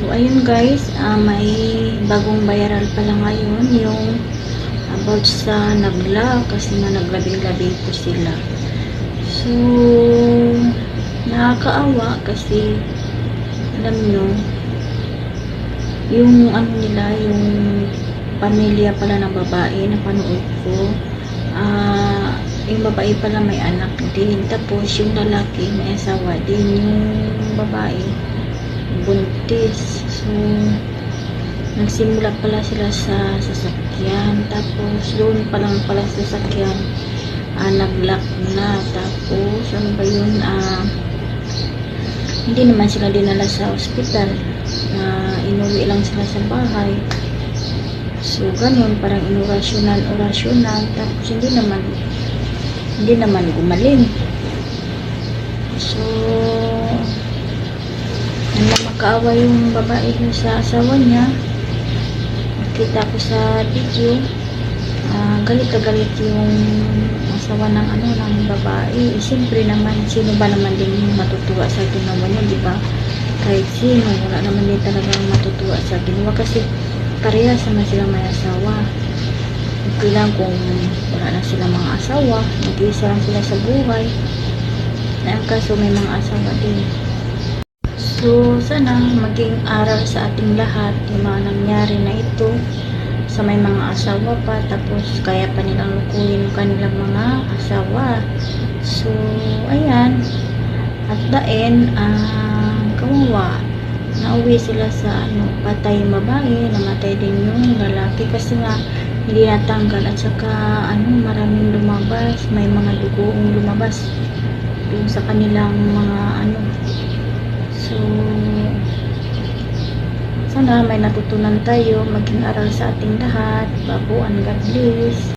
So, ayun guys, ah, may bagong viral pala ngayon yung about sa nagla kasi nga naglabing-labi po sila. So, nakakaawa kasi alam nyo, yung ano nila, yung pamilya pala ng babae na panood ko, ah, yung babae pala may anak din. Tapos yung lalaki may asawa din. Yung babae buntis. So, nagsimula pala sila sa sasakyan. Tapos, doon pa lang pala sa sasakyan, ah, nag-lock na. Tapos, ano ba yun, ah, hindi naman sila dinala sa ospital. na inuwi lang sila sa bahay. So, ganun, parang inurasyonan, orasyonan. Tapos, hindi naman, hindi naman gumaling. So, makaawa yung babae dun sa asawa niya, nakita ko sa video, ah, galit galit yung asawa ng ano ng babae. Eh, Siyempre naman, sino ba naman din yung matutuwa sa ginawa niya, di ba? Kahit sino, wala naman din talagang matutuwa sa ginawa kasi parehas naman sila may asawa. Okay lang kung wala na sila mga asawa, nag-iisa lang sila sa buhay. Na kaso may mga asawa din. So, sana maging aral sa ating lahat yung mga nangyari na ito sa may mga asawa pa tapos kaya pa nilang lukuhin yung kanilang mga asawa. So, ayan. At the end, ah, kawawa. Nauwi sila sa ano, patay yung babae, namatay din yung lalaki kasi nga hindi natanggal at saka ano, maraming lumabas, may mga dugoong lumabas yung sa kanilang mga ano, So, sana may natutunan tayo, maging aral sa ating lahat. Babuan, God bless.